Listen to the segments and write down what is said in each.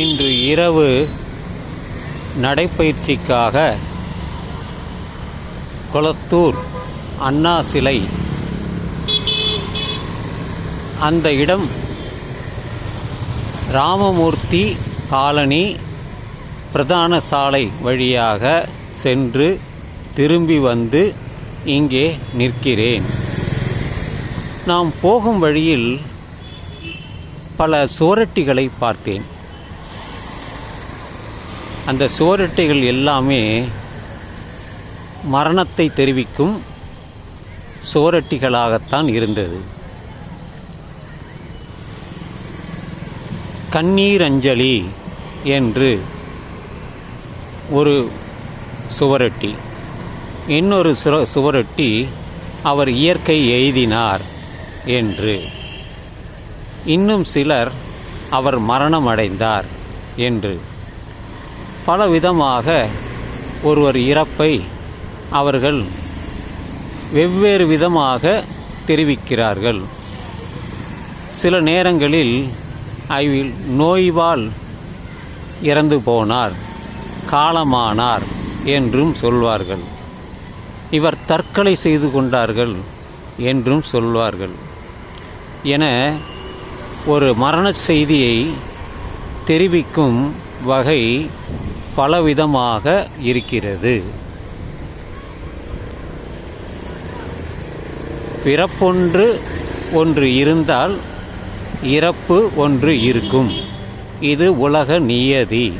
இன்று இரவு நடைப்பயிற்சிக்காக கொளத்தூர் அண்ணா சிலை. அந்த இடம் ராமமூர்த்தி காலனி பிரதான சாலை வழியாக சென்று திரும்பி வந்து இங்கே நிற்கிறேன். நாம் போகும் வழியில் பல சுவரட்டிகளை பார்த்தேன். அந்த சுவரட்டைகள் எல்லாமே மரணத்தை தெரிவிக்கும் சுவரட்டிகளாகத்தான் இருந்தது. கண்ணீர் அஞ்சலி என்று ஒரு சுவரொட்டி. இன்னொரு சுர சுவரொட்டி அவர் இயற்கை எய்தினார் என்று. இன்னும் சிலர் அவர் மரணம் அடைந்தார் என்று. பலவிதமாக ஒருவர் இறப்பை அவர்கள் வெவ்வேறு விதமாக தெரிவிக்கிறார்கள். சில நேரங்களில் ஐவில் நோய்வால் இறந்து போனார் காலமானார் என்றும் சொல்வார்கள். இவர் தற்கொலை செய்து கொண்டார்கள் என்றும் சொல்வார்கள். என ஒரு மரண செய்தியை தெரிவிக்கும் வகை பலவிதமாக இருக்கிறது. பிறப்பொன்று ஒன்று இருந்தால் இறப்பு ஒன்று இருக்கும். இது உலக நியதி.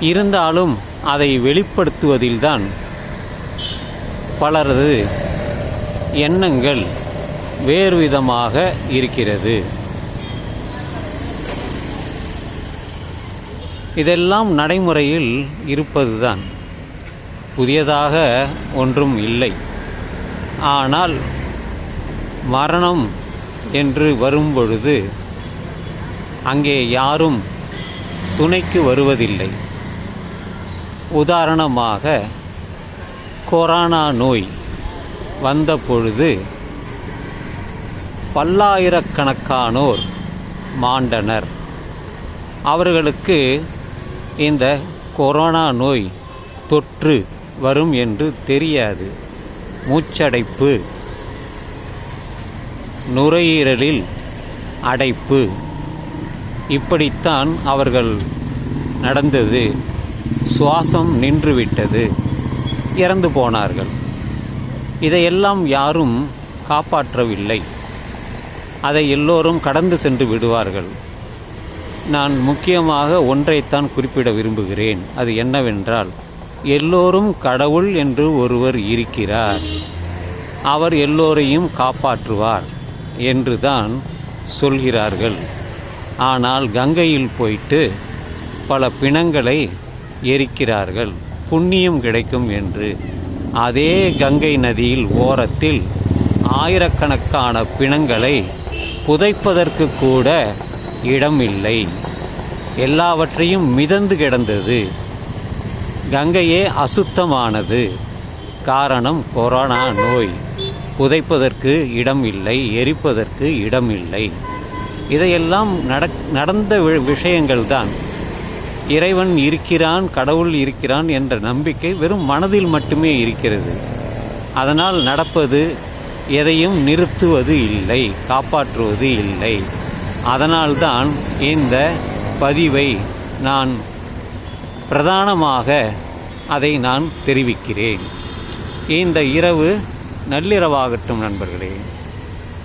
இருந்தாலும் அதை வெளிப்படுத்துவதில்தான் பலரது எண்ணங்கள் வேறுவிதமாக இருக்கிறது. இதெல்லாம் நடைமுறையில் இருப்பதுதான். புதியதாக ஒன்றும் இல்லை. ஆனால் மரணம் என்று வரும்பொழுது அங்கே யாரும் துணைக்கு வருவதில்லை. உதாரணமாக கொரோனா நோய் வந்த பொழுது பல்லாயிரக்கணக்கானோர் மாண்டனர். அவர்களுக்கு இந்த கொரோனா நோய் தொற்று வரும் என்று தெரியாது. மூச்சடைப்பு நுரையீரலில் அடைப்பு. இப்படித்தான் அவர்கள் நடந்தது. சுவாசம் நின்றுவிட்டது. இறந்து போனார்கள். இதையெல்லாம் யாரும் காப்பாற்றவில்லை. அதை எல்லோரும் கடந்து சென்று விடுவார்கள். நான் முக்கியமாக ஒன்றைத்தான் குறிப்பிட விரும்புகிறேன். அது என்னவென்றால் எல்லோரும் கடவுள் என்று ஒருவர் இருக்கிறார். அவர் எல்லோரையும் காப்பாற்றுவார் என்றுதான் சொல்கிறார்கள். ஆனால் கங்கையில் போயிட்டு பல பிணங்களை எரிக்கிறார்கள். புண்ணியம் கிடைக்கும் என்று. அதே கங்கை நதியில் ஓரத்தில் ஆயிரக்கணக்கான பிணங்களை புதைப்பதற்கு கூட இடம் இல்லை எல்லாவற்றையும் மிதந்து கிடந்தது. கங்கையே அசுத்தமானது. காரணம் கொரோனா நோய். புதைப்பதற்கு இடம் இல்லை எரிப்பதற்கு இடம் இல்லை இதையெல்லாம் நட நடந்த வி- விஷயங்கள்தான். இறைவன் இருக்கிறான் கடவுள் இருக்கிறான் என்ற நம்பிக்கை வெறும் மனதில் மட்டுமே இருக்கிறது. அதனால் நடப்பது எதையும் நிறுத்துவது இல்லை காப்பாற்றுவது இல்லை. அதனால்தான் இந்த பதிவை நான் பிரதானமாக அதை நான் தெரிவிக்கிறேன். இந்த இரவு நள்ளிரவாகட்டும் நண்பர்களே.